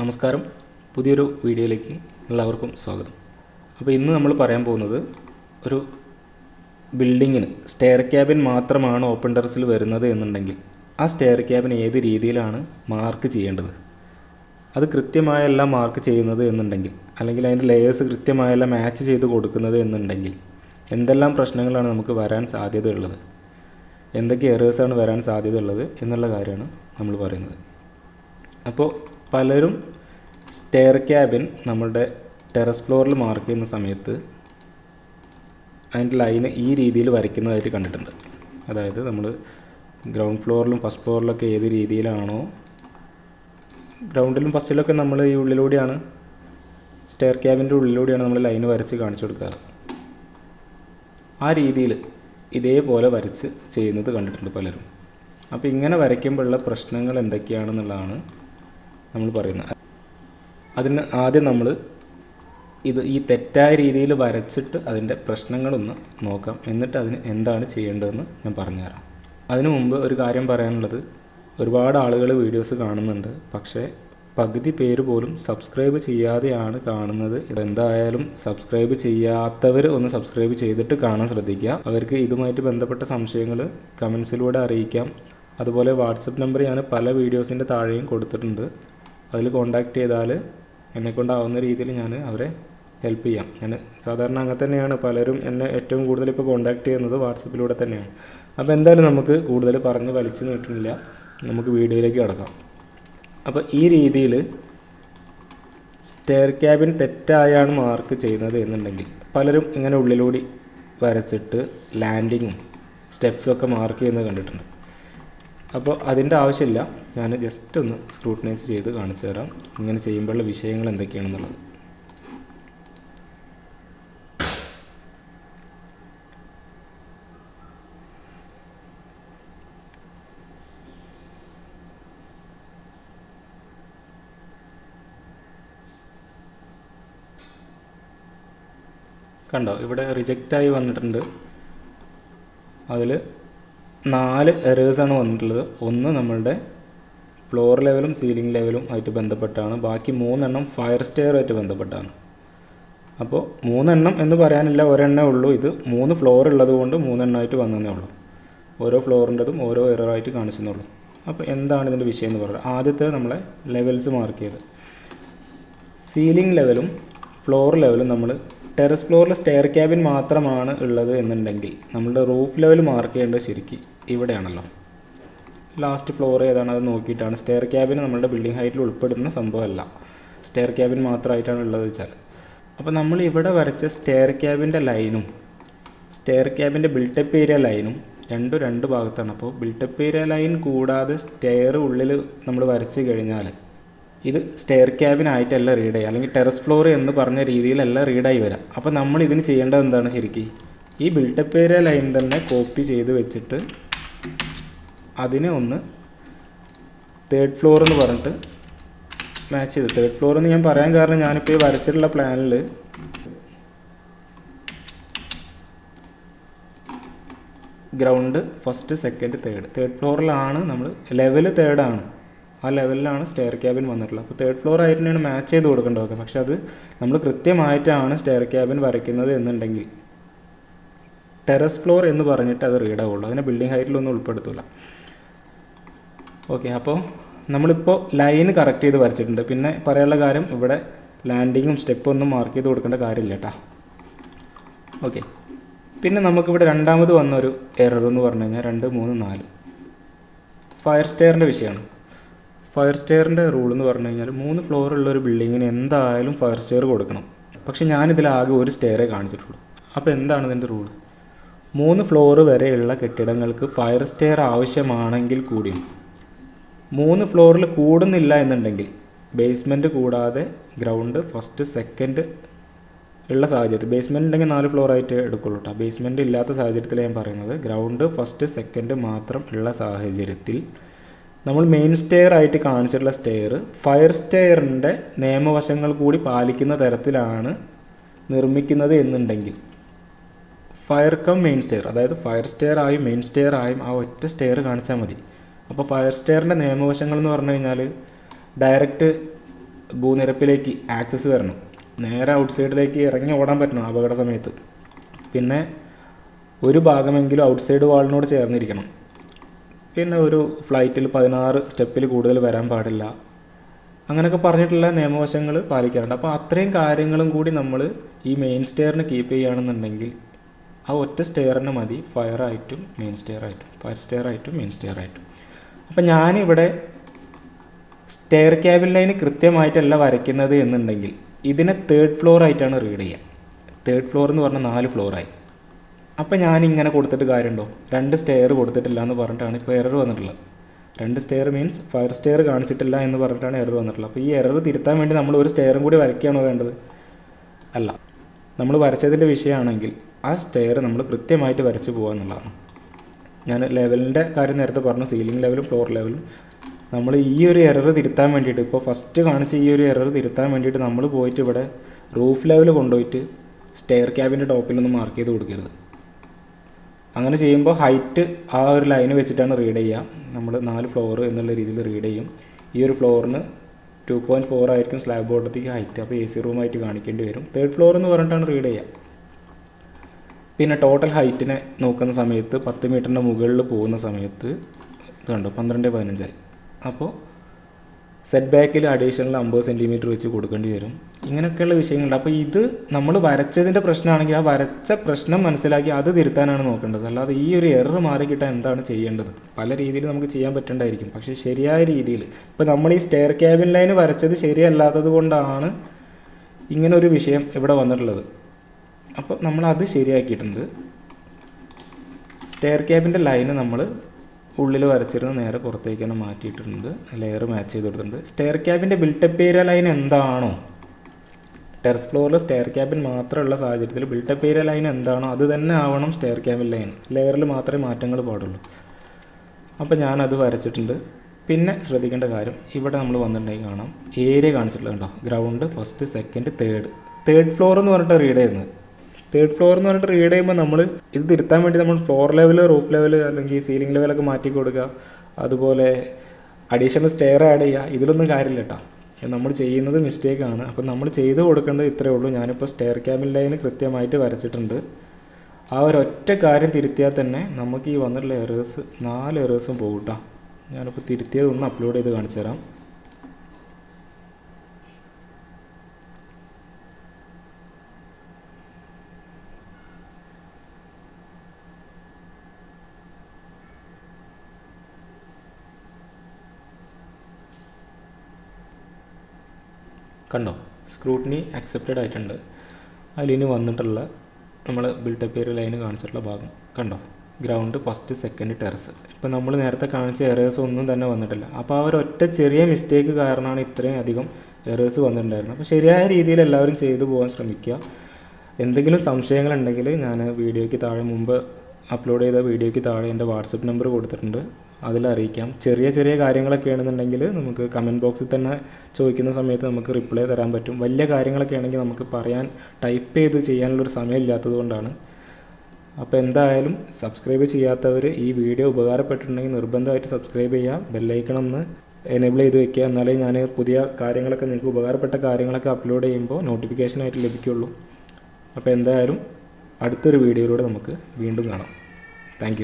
നമസ്കാരം. പുതിയൊരു വീഡിയോയിലേക്ക് എല്ലാവർക്കും സ്വാഗതം. അപ്പോൾ ഇന്ന് നമ്മൾ പറയാൻ പോകുന്നത് ഒരു ബിൽഡിങ്ങിന് സ്റ്റെയർ ക്യാബിൻ മാത്രമാണ് ഓപ്പൺ ടെറസിൽ വരുന്നത് എന്നുണ്ടെങ്കിൽ ആ സ്റ്റെയർ ക്യാബിൻ ഏത് രീതിയിലാണ് മാർക്ക് ചെയ്യേണ്ടത്? അത് കൃത്യമായല്ല മാർക്ക് ചെയ്യുന്നത് എന്നുണ്ടെങ്കിൽ അല്ലെങ്കിൽ അതിന്റെ ലെയേഴ്സ് കൃത്യമായല്ല മാച്ച് ചെയ്ത് കൊടുക്കുന്നത് എന്നുണ്ടെങ്കിൽ എന്തെല്ലാം പ്രശ്നങ്ങളാണ് നമുക്ക് വരാൻ സാധ്യതയുള്ളത്? എന്തൊക്കെ എറേഴ്സാണ് വരാൻ സാധ്യതയുള്ളത് എന്നുള്ള കാര്യമാണ് നമ്മൾ പറയുന്നത്. അപ്പോൾ പലരും സ്റ്റെയർ ക്യാബിൻ നമ്മളുടെ ടെറസ് ഫ്ലോറിൽ മാർക്ക് ചെയ്യുന്ന സമയത്ത് അതിന്റെ ലൈന് ഈ രീതിയിൽ വരയ്ക്കുന്നതായിട്ട് കണ്ടിട്ടുണ്ട്. അതായത് നമ്മൾ ഗ്രൗണ്ട് ഫ്ലോറിലും ഫസ്റ്റ് ഫ്ലോറിലൊക്കെ ഏത് രീതിയിലാണോ ഗ്രൗണ്ടിലും ഫസ്റ്റിലൊക്കെ നമ്മൾ ഈ ഉള്ളിലൂടെയാണ് സ്റ്റെയർ ക്യാബിന്റെ ഉള്ളിലൂടെയാണ് നമ്മൾ ലൈന് വരച്ച് കാണിച്ചു കൊടുക്കാറ്. ആ രീതിയിൽ ഇതേപോലെ വരച്ച് ചെയ്യുന്നത് കണ്ടിട്ടുണ്ട് പലരും. അപ്പോൾ ഇങ്ങനെ വരയ്ക്കുമ്പോഴുള്ള പ്രശ്നങ്ങൾ എന്തൊക്കെയാണെന്നുള്ളതാണ് നമ്മൾ പറയുന്നത്. അതിന് ആദ്യം നമ്മൾ ഇത് ഈ തെറ്റായ രീതിയിൽ വരച്ചിട്ട് അതിന്റെ പ്രശ്നങ്ങളൊന്ന് നോക്കാം. എന്നിട്ട് അതിന് എന്താണ് ചെയ്യേണ്ടതെന്ന് ഞാൻ പറഞ്ഞുതരാം. അതിനു മുമ്പ് ഒരു കാര്യം പറയാനുള്ളത്. ഒരുപാട് ആളുകൾ വീഡിയോസ് കാണുന്നുണ്ട്. പക്ഷേ പകുതി പേര് പോലും സബ്സ്ക്രൈബ് ചെയ്യാതെയാണ് കാണുന്നത്. എന്തായാലും സബ്സ്ക്രൈബ് ചെയ്യാത്തവർ ഒന്ന് സബ്സ്ക്രൈബ് ചെയ്തിട്ട് കാണാൻ ശ്രദ്ധിക്കുക. അവർക്ക് ഇതുമായിട്ട് ബന്ധപ്പെട്ട സംശയങ്ങൾ കമൻസിലൂടെ അറിയിക്കാം. അതുപോലെ വാട്സപ്പ് നമ്പർ ഞാൻ പല വീഡിയോസിന്റെ താഴെയും കൊടുത്തിട്ടുണ്ട്. അതിൽ കോണ്ടാക്ട് ചെയ്താൽ എന്നെ കൊണ്ടാവുന്ന രീതിയിൽ ഞാൻ അവരെ ഹെൽപ്പ് ചെയ്യാം. ഞാൻ സാധാരണ അങ്ങനെ തന്നെയാണ്. പലരും എന്നെ ഏറ്റവും കൂടുതൽ ഇപ്പോൾ കോണ്ടാക്ട് ചെയ്യുന്നത് വാട്സപ്പിലൂടെ തന്നെയാണ്. അപ്പോൾ എന്തായാലും നമുക്ക് കൂടുതൽ പറഞ്ഞ് വലിച്ചു നീട്ടുന്നില്ല. നമുക്ക് വീഡിയോയിലേക്ക് കിടക്കാം. അപ്പോൾ ഈ രീതിയിൽ സ്റ്റെയർ ക്യാബിൻ തെറ്റായാണ് മാർക്ക് ചെയ്യുന്നത് എന്നുണ്ടെങ്കിൽ പലരും ഇങ്ങനെ ഉള്ളിലൂടി വരച്ചിട്ട് ലാൻഡിങ്ങും സ്റ്റെപ്സും ഒക്കെ മാർക്ക് ചെയ്യുന്നത് കണ്ടിട്ടുണ്ട്. അപ്പോൾ അതിന്റെ ആവശ്യമില്ല. ഞാൻ ജസ്റ്റ് ഒന്ന് സ്ക്രൂട്ടനൈസ് ചെയ്ത് കാണിച്ചു തരാം. ഇങ്ങനെ ചെയ്യുമ്പോഴുള്ള വിഷയങ്ങൾ എന്തൊക്കെയാണെന്നുള്ളത്. കണ്ടോ? ഇവിടെ റിജക്റ്റായി വന്നിട്ടുണ്ട്. അതിൽ നാല് എറേഴ്സാണ് വന്നിട്ടുള്ളത്. ഒന്ന് നമ്മളുടെ ഫ്ലോർ ലെവലും സീലിംഗ് ലെവലും ആയിട്ട് ബന്ധപ്പെട്ടാണ്. ബാക്കി മൂന്നെണ്ണം ഫയർ സ്റ്റെയറുമായിട്ട് ബന്ധപ്പെട്ടാണ്. അപ്പോൾ മൂന്നെണ്ണം എന്ന് പറയാനില്ല ഒരെണ്ണേ ഉള്ളൂ. ഇത് മൂന്ന് ഫ്ലോർ ഉള്ളത് കൊണ്ട് മൂന്നെണ്ണമായിട്ട് വന്നതേ ഉള്ളൂ. ഓരോ ഫ്ലോറിന്റെതും ഓരോ എററായിട്ട് കാണിച്ചെന്നുള്ളൂ അപ്പോൾ എന്താണ് ഇതിന്റെ വിഷയം എന്ന് പറയുന്നത് ആദ്യത്തെ നമ്മളെ ലെവൽസ് മാർക്ക് ചെയ്ത് സീലിംഗ് ലെവലും ഫ്ലോർ ലെവലും നമ്മൾ ടെറസ് ഫ്ലോറിൽ സ്റ്റെയർ ക്യാബിൻ മാത്രമാണ് ഉള്ളത് എന്നുണ്ടെങ്കിൽ നമ്മളുടെ റൂഫ് ലെവൽ മാർക്ക് ചെയ്യേണ്ടത് ശരിക്കും ഇവിടെയാണല്ലോ. ലാസ്റ്റ് ഫ്ലോർ ഏതാണ് അത് നോക്കിയിട്ടാണ്. സ്റ്റെയർ ക്യാബിൻ നമ്മളുടെ ബിൽഡിംഗ് ഹൈറ്റിൽ ഉൾപ്പെടുന്ന സംഭവമല്ല. സ്റ്റെയർ ക്യാബിൻ മാത്രമായിട്ടാണ് ഉള്ളത് വെച്ചാൽ. അപ്പോൾ നമ്മൾ ഇവിടെ വരച്ച സ്റ്റെയർ ക്യാബിന്റെ ലൈനും സ്റ്റെയർ ക്യാബിന്റെ ബിൽട്ടപ്പ് ഏരിയ ലൈനും രണ്ടും രണ്ട് ഭാഗത്താണ്. അപ്പോൾ ബിൽട്ടപ്പ് ഏരിയ ലൈൻ കൂടാതെ സ്റ്റെയർ ഉള്ളിൽ നമ്മൾ വരച്ച് കഴിഞ്ഞാൽ ഇത് സ്റ്റെയർ ക്യാബിനായിട്ടല്ല റീഡ് ചെയ്യുക. അല്ലെങ്കിൽ ടെറസ് ഫ്ലോർ എന്ന് പറഞ്ഞ രീതിയിലല്ല റീഡായി വരാം. അപ്പോൾ നമ്മൾ ഇതിന് ചെയ്യേണ്ടത് എന്താണ് ശരിക്കും? ഈ ബിൽട്ടപ്പ് ഏരിയ ലൈൻ തന്നെ കോപ്പി ചെയ്ത് വെച്ചിട്ട് അതിനെ ഒന്ന് തേർഡ് ഫ്ലോർ എന്ന് പറഞ്ഞിട്ട് മാച്ച് ചെയ്ത്. തേർഡ് ഫ്ലോർ എന്ന് ഞാൻ പറയാൻ കാരണം ഞാനിപ്പോൾ ഈ വരച്ചിട്ടുള്ള പ്ലാനിൽ ground first second third third ഫ്ലോറിലാണ് നമ്മൾ ലെവൽ തേർഡാണ് ആ ലെവലിലാണ് സ്റ്റെയർ ക്യാബിൻ വന്നിട്ടുള്ളത്. അപ്പോൾ തേർഡ് ഫ്ലോർ ആയിട്ട് മാച്ച് ചെയ്ത് കൊടുക്കേണ്ടത് പക്ഷെ അത് നമ്മൾ കൃത്യമായിട്ടാണ് സ്റ്റെയർ ക്യാബിൻ വരയ്ക്കുന്നത് എന്നുണ്ടെങ്കിൽ ടെറസ് ഫ്ലോർ എന്ന് പറഞ്ഞിട്ട് അത് റീഡ് ആവുള്ളൂ. അതിനെ ബിൽഡിംഗ് ഹൈറ്റിലൊന്നും ഉൾപ്പെടുത്തില്ല ഓക്കെ അപ്പോൾ നമ്മളിപ്പോൾ ലൈൻ കറക്റ്റ് ചെയ്ത് വരച്ചിട്ടുണ്ട്. പിന്നെ പറയാനുള്ള കാര്യം ഇവിടെ ലാൻഡിങ്ങും സ്റ്റെപ്പും ഒന്നും മാർക്ക് ചെയ്ത് കൊടുക്കേണ്ട കാര്യമില്ല കേട്ടോ ഓക്കെ പിന്നെ നമുക്കിവിടെ രണ്ടാമത് വന്നൊരു എറർ എന്ന് പറഞ്ഞു കഴിഞ്ഞാൽ രണ്ട് മൂന്ന് നാല്. ഫയർ സ്റ്റെയറിന്റെ വിഷയമാണ്. ഫയർ സ്റ്റെയറിന്റെ റൂൾ എന്ന് പറഞ്ഞു കഴിഞ്ഞാൽ മൂന്ന് ഫ്ലോർ ഉള്ള ഒരു ബിൽഡിങ്ങിന് എന്തായാലും ഫയർ സ്റ്റെയർ കൊടുക്കണം. പക്ഷേ ഞാനിതിൽ ആകെ ഒരു സ്റ്റെയറേ കാണിച്ചിട്ടുള്ളൂ. അപ്പോൾ എന്താണ് ഇതിന്റെ റൂൾ മൂന്ന് ഫ്ലോർ വരെയുള്ള കെട്ടിടങ്ങൾക്ക് ഫയർ സ്റ്റെയർ ആവശ്യമാണെങ്കിൽ കൂടിയും മൂന്ന് ഫ്ലോറിൽ കൂടുന്നില്ല എന്നുണ്ടെങ്കിൽ ബേസ്മെന്റ് കൂടാതെ ഗ്രൗണ്ട് ഫസ്റ്റ് സെക്കൻഡ് ഉള്ള സാഹചര്യത്തിൽ ബേസ്മെന്റ് ഉണ്ടെങ്കിൽ നാല് ഫ്ലോർ ആയിട്ട് എടുക്കുള്ളൂ കേട്ടോ ബേസ്മെന്റ് ഇല്ലാത്ത സാഹചര്യത്തിൽ ഞാൻ പറയുന്നത്. ഗ്രൗണ്ട് ഫസ്റ്റ് സെക്കൻഡ് മാത്രം ഉള്ള സാഹചര്യത്തിൽ നമ്മൾ മെയിൻ സ്റ്റെയർ ആയിട്ട് കാണിച്ചിട്ടുള്ള സ്റ്റെയർ ഫയർ സ്റ്റെയറിന്റെ നിയമവശങ്ങൾ കൂടി പാലിക്കുന്ന തരത്തിലാണ് നിർമ്മിക്കുന്നത് എന്നുണ്ടെങ്കിൽ ഫയർ കം മെയിൻ സ്റ്റെയർ അതായത് ഫയർ സ്റ്റെയർ ആയും മെയിൻ സ്റ്റെയർ ആയും ആ ഒറ്റ സ്റ്റെയർ കാണിച്ചാൽ മതി. അപ്പോൾ ഫയർ സ്റ്റെയറിന്റെ നിയമവശങ്ങൾ എന്ന് പറഞ്ഞു കഴിഞ്ഞാൽ ഡയറക്റ്റ് ഭൂനിരപ്പിലേക്ക് ആക്സസ് വരണം. നേരെ ഔട്ട് സൈഡിലേക്ക് ഇറങ്ങി ഓടാൻ പറ്റണം അപകട സമയത്ത്. പിന്നെ ഒരു ഭാഗമെങ്കിലും ഔട്ട് സൈഡ് വാളിനോട് ചേർന്നിരിക്കണം. പിന്നെ ഒരു ഫ്ലൈറ്റിൽ പതിനാറ് സ്റ്റെപ്പിൽ കൂടുതൽ വരാൻ പാടില്ല. അങ്ങനെയൊക്കെ പറഞ്ഞിട്ടുള്ള നിയമവശങ്ങൾ പാലിക്കാറുണ്ട്. അപ്പോൾ അത്രയും കാര്യങ്ങളും കൂടി നമ്മൾ ഈ മെയിൻ സ്റ്റെയറിന് കീപ്പ് ചെയ്യുകയാണെന്നുണ്ടെങ്കിൽ ആ ഒറ്റ സ്റ്റെയറിന് മതി. ഫയർ ആയിട്ടും മെയിൻ സ്റ്റെയർ ആയിട്ടും ഫയർ സ്റ്റെയർ ആയിട്ടും മെയിൻ സ്റ്റെയർ ആയിട്ടും അപ്പം ഞാനിവിടെ സ്റ്റെയർ ക്യാബിൻ ലൈന് കൃത്യമായിട്ടല്ല വരയ്ക്കുന്നത് എന്നുണ്ടെങ്കിൽ ഇതിനെ തേർഡ് ഫ്ലോർ ആയിട്ടാണ് റീഡ് ചെയ്യുക തേർഡ് ഫ്ലോർ എന്ന് പറഞ്ഞാൽ നാല് ഫ്ലോറായി അപ്പം ഞാൻ ഇങ്ങനെ കൊടുത്തിട്ട് കാര്യമുണ്ടോ? രണ്ട് സ്റ്റെയർ കൊടുത്തിട്ടില്ല എന്ന് പറഞ്ഞിട്ടാണ് ഇപ്പോൾ എറർ വന്നിട്ടുള്ളത്. രണ്ട് സ്റ്റെയർ മീൻസ് ഫയർ സ്റ്റെയർ കാണിച്ചിട്ടില്ല എന്ന് പറഞ്ഞിട്ടാണ് എറർ വന്നിട്ടുള്ളത്. അപ്പോൾ ഈ എറർ തിരുത്താൻ വേണ്ടി നമ്മൾ ഒരു സ്റ്റെയറും കൂടി വരയ്ക്കുകയാണോ വേണ്ടത്? അല്ല. നമ്മൾ വരച്ചതിന്റെ വിഷയമാണെങ്കിൽ ആ സ്റ്റെയർ നമ്മൾ കൃത്യമായിട്ട് വരച്ച് പോകുക എന്നുള്ളതാണ്. ഞാൻ ലെവലിന്റെ കാര്യം നേരത്തെ പറഞ്ഞു സീലിംഗ് ലെവലും ഫ്ലോർ ലെവലും നമ്മൾ ഈ ഒരു എറർ തിരുത്താൻ വേണ്ടിയിട്ട് ഇപ്പോൾ ഫസ്റ്റ് കാണിച്ച ഈ ഒരു എറർ തിരുത്താൻ വേണ്ടിയിട്ട് നമ്മൾ പോയിട്ട് ഇവിടെ റൂഫ് ലെവൽ കൊണ്ടുപോയിട്ട് സ്റ്റെയർ ക്യാബിന്റെ ടോപ്പിലൊന്നും മാർക്ക് ചെയ്ത് കൊടുക്കരുത്. അങ്ങനെ ചെയ്യുമ്പോൾ ഹൈറ്റ് ആ ഒരു ലൈന് വെച്ചിട്ടാണ് റീഡ് ചെയ്യുക. നമ്മൾ നാല് ഫ്ലോർ എന്നുള്ള രീതിയിൽ റീഡ് ചെയ്യും. ഈ ഒരു ഫ്ലോറിന് ടു പോയിന്റ് ഫോർ ആയിരിക്കും സ്ലാബ് ബോർഡത്തേക്ക് ഹൈറ്റ് അപ്പോൾ എ സി റൂമായിട്ട് കാണിക്കേണ്ടി വരും. തേർഡ് ഫ്ലോർ എന്ന് പറഞ്ഞിട്ടാണ് റീഡ് ചെയ്യുക. പിന്നെ ടോട്ടൽ ഹൈറ്റിനെ നോക്കുന്ന സമയത്ത് പത്ത് മീറ്ററിന്റെ മുകളിൽ പോകുന്ന സമയത്ത് ഇത് കണ്ടു? പന്ത്രണ്ട് പതിനഞ്ചായി. അപ്പോൾ സെറ്റ് ബാക്കിൽ അഡീഷണൽ അമ്പത് സെന്റിമീറ്റർ വെച്ച് കൊടുക്കേണ്ടി വരും. ഇങ്ങനെയൊക്കെയുള്ള വിഷയങ്ങളുണ്ട്. അപ്പോൾ ഇത് നമ്മൾ വരച്ചതിന്റെ പ്രശ്നമാണെങ്കിൽ ആ വരച്ച പ്രശ്നം മനസ്സിലാക്കി അത് തിരുത്താനാണ് നോക്കേണ്ടത്. അല്ലാതെ ഈ ഒരു എറർ മാറിക്കിട്ടാൻ എന്താണ് ചെയ്യേണ്ടത്? പല രീതിയിൽ നമുക്ക് ചെയ്യാൻ പറ്റേണ്ടായിരിക്കും. പക്ഷേ ശരിയായ രീതിയിൽ ഇപ്പോൾ നമ്മൾ ഈ സ്റ്റെയർ ക്യാബിൻ ലൈൻ വരച്ചത് ശരിയല്ലാത്തത് കൊണ്ടാണ് ഇങ്ങനൊരു വിഷയം ഇവിടെ വന്നിട്ടുള്ളത്. അപ്പോൾ നമ്മൾ അത് ശരിയാക്കിയിട്ടുണ്ട് സ്റ്റെയർ ക്യാബിന്റെ ലൈന് നമ്മൾ ഉള്ളിൽ വരച്ചിരുന്ന് നേരെ പുറത്തേക്ക് തന്നെ മാറ്റിയിട്ടുണ്ട് ലെയർ മാച്ച് ചെയ്ത് കൊടുത്തിട്ടുണ്ട്. സ്റ്റെയർ ക്യാബിന്റെ ബിൽട്ടപ്പ് ഏരിയ ലൈൻ എന്താണോ? ടെറസ് ഫ്ലോറിൽ സ്റ്റെയർ ക്യാബിൻ മാത്രമുള്ള സാഹചര്യത്തിൽ ബിൽട്ടപ്പ് ഏരിയ ലൈൻ എന്താണോ അത് തന്നെ ആവണം സ്റ്റെയർ ക്യാബിൻ ലൈൻ ലെയറിൽ മാത്രമേ മാറ്റങ്ങൾ പാടുള്ളൂ. അപ്പോൾ ഞാനത് വരച്ചിട്ടുണ്ട്. പിന്നെ ശ്രദ്ധിക്കേണ്ട കാര്യം ഇവിടെ നമ്മൾ വന്നിട്ടുണ്ടെങ്കിൽ കാണാം. ഏരിയ കാണിച്ചിട്ടുള്ളത് കണ്ടോ? Ground first second third third floor എന്ന് പറഞ്ഞിട്ട് റീഡ് ചെയ്യുന്നത്. തേർഡ് ഫ്ലോർ എന്ന് പറഞ്ഞിട്ട് റീഡ് ചെയ്യുമ്പോൾ നമ്മൾ ഇത് തിരുത്താൻ വേണ്ടി നമ്മൾ ഫ്ലോർ ലെവൽ റൂഫ് ലെവൽ അല്ലെങ്കിൽ സീലിംഗ് ലെവലൊക്കെ മാറ്റി കൊടുക്കുക. അതുപോലെ അഡീഷണൽ സ്റ്റെയർ ആഡ് ചെയ്യുക. ഇതിലൊന്നും കാര്യമില്ല കേട്ടോ നമ്മൾ ചെയ്യുന്നത് മിസ്റ്റേക്കാണ് അപ്പോൾ നമ്മൾ ചെയ്ത് കൊടുക്കേണ്ടത് ഇത്രയേ ഉള്ളൂ. ഞാനിപ്പോൾ സ്റ്റെയർ ക്യാബിൻ ലൈന് കൃത്യമായിട്ട് വരച്ചിട്ടുണ്ട്. ആ ഒരൊറ്റ കാര്യം തിരുത്തിയാൽ തന്നെ നമുക്ക് ഈ വന്നിട്ടുള്ള എറേഴ്സ് നാല് എറേഴ്സും പോകും കേട്ടോ ഞാനിപ്പോൾ തിരുത്തിയത് ഒന്ന് അപ്ലോഡ് ചെയ്ത് കാണിച്ചു തരാം കണ്ടോ? സ്ക്രൂട്ടിനി അക്സെപ്റ്റഡ് ആയിട്ടുണ്ട്. അതിലിനി വന്നിട്ടുള്ള നമ്മൾ ബിൽട്ടപ്പ് ഏരിയ ലൈന് കാണിച്ചിട്ടുള്ള ഭാഗം. കണ്ടോ? ഗ്രൗണ്ട് ഫസ്റ്റ് സെക്കൻഡ് ടെറസ് ഇപ്പം നമ്മൾ നേരത്തെ കാണിച്ച എറേഴ്സ് ഒന്നും തന്നെ വന്നിട്ടില്ല. അപ്പോൾ ആ ഒറ്റ ചെറിയ മിസ്റ്റേക്ക് കാരണമാണ് ഇത്രയും അധികം എറേഴ്സ് വന്നിട്ടുണ്ടായിരുന്നത്. അപ്പോൾ ശരിയായ രീതിയിൽ എല്ലാവരും ചെയ്തു പോകാൻ ശ്രമിക്കുക. എന്തെങ്കിലും സംശയങ്ങളുണ്ടെങ്കിൽ ഞാൻ വീഡിയോയ്ക്ക് താഴെ മുമ്പ് അപ്ലോഡ് ചെയ്ത വീഡിയോയ്ക്ക് താഴെ എന്റെ വാട്സപ്പ് നമ്പർ കൊടുത്തിട്ടുണ്ട്. അതിൽ അറിയിക്കാം. ചെറിയ ചെറിയ കാര്യങ്ങളൊക്കെ ആണെന്നുണ്ടെങ്കിൽ നമുക്ക് കമന്റ് ബോക്സിൽ തന്നെ ചോദിക്കുന്ന സമയത്ത് നമുക്ക് റിപ്ലൈ തരാൻ പറ്റും. വലിയ കാര്യങ്ങളൊക്കെ ആണെങ്കിൽ നമുക്ക് പറയാൻ ടൈപ്പ് ചെയ്ത് ചെയ്യാനുള്ളൊരു സമയമില്ലാത്തത് കൊണ്ടാണ്. അപ്പോൾ എന്തായാലും സബ്സ്ക്രൈബ് ചെയ്യാത്തവർ ഈ വീഡിയോ ഉപകാരപ്പെട്ടിട്ടുണ്ടെങ്കിൽ നിർബന്ധമായിട്ട് സബ്സ്ക്രൈബ് ചെയ്യുക. ബെല്ലൈക്കണം ഒന്ന് എനേബിൾ ചെയ്ത് വെക്കുക. എന്നാലേ ഞാൻ പുതിയ കാര്യങ്ങളൊക്കെ നിങ്ങൾക്ക് ഉപകാരപ്പെട്ട കാര്യങ്ങളൊക്കെ അപ്ലോഡ് ചെയ്യുമ്പോൾ നോട്ടിഫിക്കേഷനായിട്ട് ലഭിക്കുള്ളൂ അപ്പോൾ എന്തായാലും അടുത്തൊരു വീഡിയോയിലൂടെ നമുക്ക് വീണ്ടും കാണാം. താങ്ക്